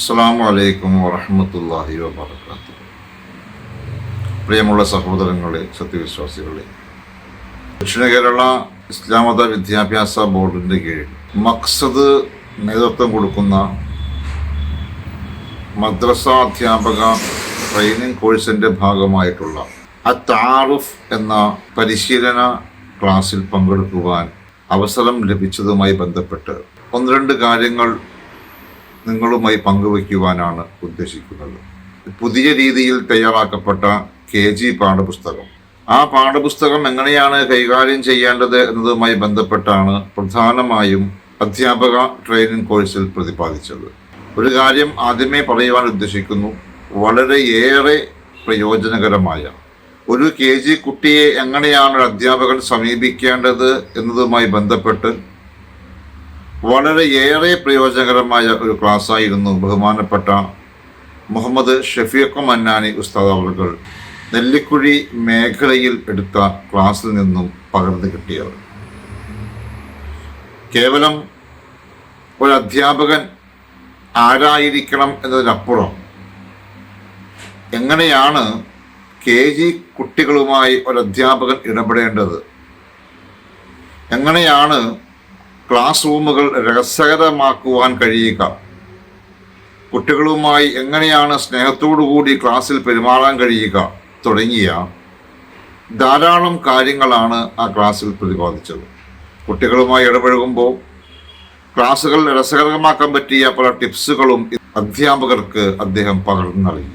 അസ്സാം വലൈക്കും വറഹമത്തല്ലാഹി വാബർക്കാത്തു പ്രിയമുള്ള സഹോദരങ്ങളെ സത്യവിശ്വാസികളെ ദക്ഷിണ കേരള ഇസ്ലാം മത വിദ്യാഭ്യാസ ബോർഡിന്റെ കീഴിൽ മക്സദ് നേതൃത്വം കൊടുക്കുന്ന മദ്രസ അധ്യാപക ട്രെയിനിങ് കോഴ്സിന്റെ ഭാഗമായിട്ടുള്ള അത്താറുഫ് എന്ന പരിശീലന ക്ലാസ്സിൽ പങ്കെടുക്കുവാൻ അവസരം ലഭിച്ചതുമായി ബന്ധപ്പെട്ട് ഒന്ന് രണ്ട് കാര്യങ്ങൾ നിങ്ങളുമായി പങ്കുവയ്ക്കുവാനാണ് ഉദ്ദേശിക്കുന്നത്. പുതിയ രീതിയിൽ തയ്യാറാക്കപ്പെട്ട കെ ജി പാഠപുസ്തകം. ആ പാഠപുസ്തകം എങ്ങനെയാണ് കൈകാര്യം ചെയ്യേണ്ടത് എന്നതുമായി ബന്ധപ്പെട്ടാണ് പ്രധാനമായും അധ്യാപക ട്രെയിനിങ് കോഴ്സിൽ പ്രതിപാദിച്ചത്. ഒരു കാര്യം ആദ്യമേ പറയുവാൻ ഉദ്ദേശിക്കുന്നു വളരെ ഏറെ പ്രയോജനകരമായ ഒരു കെ ജി കുട്ടിയെ എങ്ങനെയാണ് അധ്യാപകൻ സമീപിക്കേണ്ടത് എന്നതുമായി ബന്ധപ്പെട്ട് വളരെയേറെ പ്രയോജനകരമായ ഒരു ക്ലാസ്സായിരുന്നു ബഹുമാനപ്പെട്ട മുഹമ്മദ് ഷഫീഖ് മന്നാനി ഉസ്താദ് അവർകൾ നെല്ലിക്കുഴി മേഖലയിൽ എടുത്ത ക്ലാസ്സിൽ നിന്നും പകർന്നു കിട്ടിയവർ കേവലം ഒരു അധ്യാപകൻ ആരായിരിക്കണം എന്നതിനപ്പുറം എങ്ങനെയാണ് കെ ജി കുട്ടികളുമായി ഒരു അധ്യാപകൻ ഇടപെടേണ്ടത്? എങ്ങനെയാണ് ക്ലാസ് റൂമുകൾ രസകരമാക്കുവാൻ കഴിയുക. കുട്ടികളുമായി എങ്ങനെയാണ് സ്നേഹത്തോടു കൂടി ക്ലാസ്സിൽ പെരുമാറാൻ കഴിയുക തുടങ്ങിയ ധാരാളം കാര്യങ്ങളാണ് ആ ക്ലാസ്സിൽ പ്രതിപാദിച്ചത്. കുട്ടികളുമായി ഇടപഴകുമ്പോൾ ക്ലാസ്സുകൾ രസകരമാക്കാൻ പറ്റിയ പല ടിപ്സുകളും അധ്യാപകർക്ക് അദ്ദേഹം പകർന്നു നൽകി.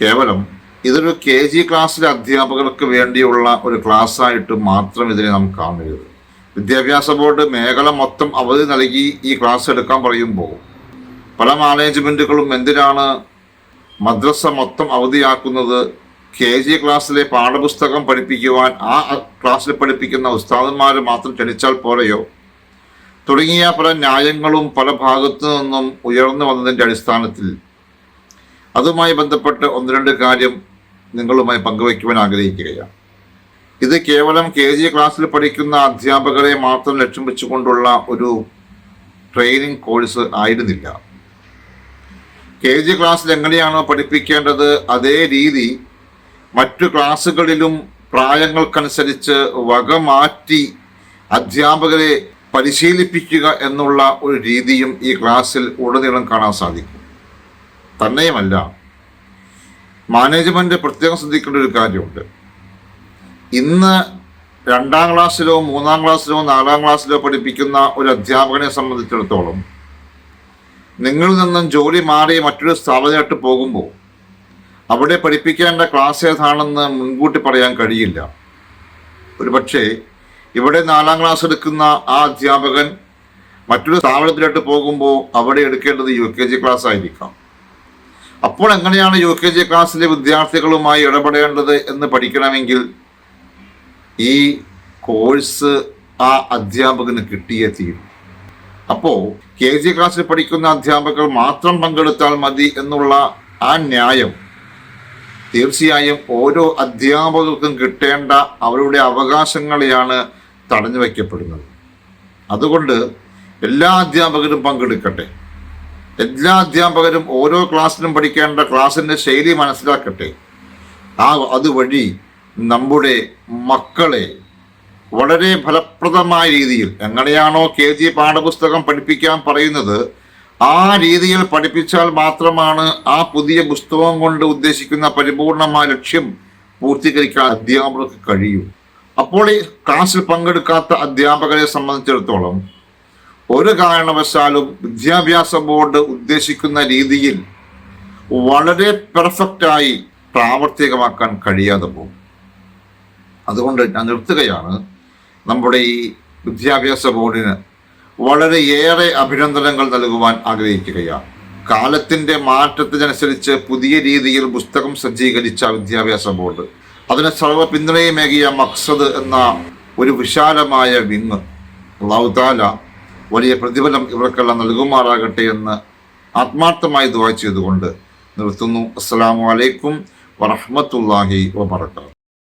കേവലം ഇതൊരു കെ ജി ക്ലാസ്സിലെ അധ്യാപകർക്ക് വേണ്ടിയുള്ള ഒരു ക്ലാസ്സായിട്ട് മാത്രം ഇതിനെ നാം കാണരുത്. വിദ്യാഭ്യാസ ബോർഡ് മേഖല മൊത്തം അവധി നൽകി ഈ ക്ലാസ് എടുക്കാൻ പറയുമ്പോൾ പല മാനേജ്മെന്റുകളും എന്തിനാണ് മദ്രസ മൊത്തം അവധിയാക്കുന്നത്? കെ ജി ക്ലാസ്സിലെ പാഠപുസ്തകം പഠിപ്പിക്കുവാൻ ആ ക്ലാസ്സിൽ പഠിപ്പിക്കുന്ന ഉസ്താദന്മാർ മാത്രം ക്ഷണിച്ചാൽ പോരയോ? തുടങ്ങിയ പല ന്യായങ്ങളും പല ഭാഗത്തു നിന്നും ഉയർന്നു വന്നതിന്റെ അടിസ്ഥാനത്തിൽ അതുമായി ബന്ധപ്പെട്ട് ഒന്ന് രണ്ട് കാര്യം നിങ്ങളുമായി പങ്കുവയ്ക്കുവാൻ ആഗ്രഹിക്കുകയാണ്. ഇത് കേവലം കെ ജി ക്ലാസ്സിൽ പഠിക്കുന്ന അധ്യാപകരെ മാത്രം ലക്ഷ്യം വെച്ചുകൊണ്ടുള്ള ഒരു ട്രെയിനിങ് കോഴ്സ് ആയിരുന്നില്ല. കെ ജി ക്ലാസ്സിൽ എങ്ങനെയാണോ പഠിപ്പിക്കേണ്ടത് അതേ രീതി മറ്റു ക്ലാസ്സുകളിലും പ്രായങ്ങൾക്കനുസരിച്ച് വക മാറ്റി അധ്യാപകരെ പരിശീലിപ്പിക്കുക എന്നുള്ള ഒരു രീതിയും ഈ ക്ലാസ്സിൽ ഉടനീളം കാണാൻ സാധിക്കും. തന്നെയുമല്ല മാനേജ്മെന്റ് പ്രത്യേകം ശ്രദ്ധിക്കേണ്ട ഒരു കാര്യമുണ്ട്. ഇന്ന് രണ്ടാം ക്ലാസ്സിലോ മൂന്നാം ക്ലാസ്സിലോ നാലാം ക്ലാസ്സിലോ പഠിപ്പിക്കുന്ന ഒരു അധ്യാപകനെ സംബന്ധിച്ചിടത്തോളം നിങ്ങളിൽ നിന്നും ജോലി മാറി മറ്റൊരു സ്ഥാപനമായിട്ട് പോകുമ്പോൾ അവിടെ പഠിപ്പിക്കേണ്ട ക്ലാസ് ഏതാണെന്ന് മുൻകൂട്ടി പറയാൻ കഴിയില്ല. ഒരു പക്ഷേ ഇവിടെ നാലാം ക്ലാസ് എടുക്കുന്ന ആ അധ്യാപകൻ മറ്റൊരു സ്ഥാപനത്തിലോട്ട് പോകുമ്പോൾ അവിടെ എടുക്കേണ്ടത് യു കെ ജി ക്ലാസ് ആയിരിക്കാം. അപ്പോൾ എങ്ങനെയാണ് യു കെ ജി ക്ലാസ്സിലെ വിദ്യാർത്ഥികളുമായി ഇടപെടേണ്ടത് എന്ന് പഠിക്കണമെങ്കിൽ ഈ കോഴ്സ് ആ അധ്യാപകന് കിട്ടിയേ തീരും. അപ്പോൾ കെ ജി ക്ലാസ്സിൽ പഠിക്കുന്ന അധ്യാപകർ മാത്രം പങ്കെടുത്താൽ മതി എന്നുള്ള ആ ന്യായം തീർച്ചയായും ഓരോ അധ്യാപകർക്കും കിട്ടേണ്ട അവരുടെ അവകാശങ്ങളെയാണ് തടഞ്ഞു വയ്ക്കപ്പെടുന്നത്. അതുകൊണ്ട് എല്ലാ അധ്യാപകരും പങ്കെടുക്കട്ടെ. എല്ലാ അധ്യാപകരും ഓരോ ക്ലാസ്സിലും പഠിക്കേണ്ട ക്ലാസ്സിന്റെ ശൈലി മനസ്സിലാക്കട്ടെ. ആ അതുവഴി നമ്മുടെ മക്കളെ വളരെ ഫലപ്രദമായ രീതിയിൽ എങ്ങനെയാണോ കെ ജി പാഠപുസ്തകം പഠിപ്പിക്കാൻ പറയുന്നത് ആ രീതിയിൽ പഠിപ്പിച്ചാൽ മാത്രമാണ് ആ പുതിയ പുസ്തകം കൊണ്ട് ഉദ്ദേശിക്കുന്ന പരിപൂർണമായ ലക്ഷ്യം പൂർത്തീകരിക്കാൻ അധ്യാപകർക്ക് കഴിയൂ. അപ്പോൾ ഈ ക്ലാസ്സിൽ പങ്കെടുക്കാത്ത അധ്യാപകരെ സംബന്ധിച്ചിടത്തോളം ഒരു കാരണവശാലും വിദ്യാഭ്യാസ ബോർഡ് ഉദ്ദേശിക്കുന്ന രീതിയിൽ വളരെ പെർഫെക്റ്റായി പ്രാവർത്തികമാക്കാൻ കഴിയാതെ പോകും. അതുകൊണ്ട് ഞാൻ നിർത്തുകയാണ്. നമ്മുടെ ഈ വിദ്യാഭ്യാസ ബോർഡിന് വളരെയേറെ അഭിനന്ദനങ്ങൾ നൽകുവാൻ ആഗ്രഹിക്കുകയാണ്. കാലത്തിന്റെ മാറ്റത്തിനനുസരിച്ച് പുതിയ രീതിയിൽ പുസ്തകം സജ്ജീകരിച്ച വിദ്യാഭ്യാസ ബോർഡ്. അതിന് സർവ പിന്തുണയുമേകിയ മക്സദ് എന്ന ഒരു വിശാലമായ വിങ്. ലൗതാല വലിയ പ്രതിഫലം ഇവർക്കെല്ലാം നൽകുമാറാകട്ടെ എന്ന് ആത്മാർത്ഥമായി ദുവാ ചെയ്തുകൊണ്ട് നിർത്തുന്നു. അസ്സാം വലൈക്കും വറഹമത്തല്ലാഹി വബർക്കാത്തു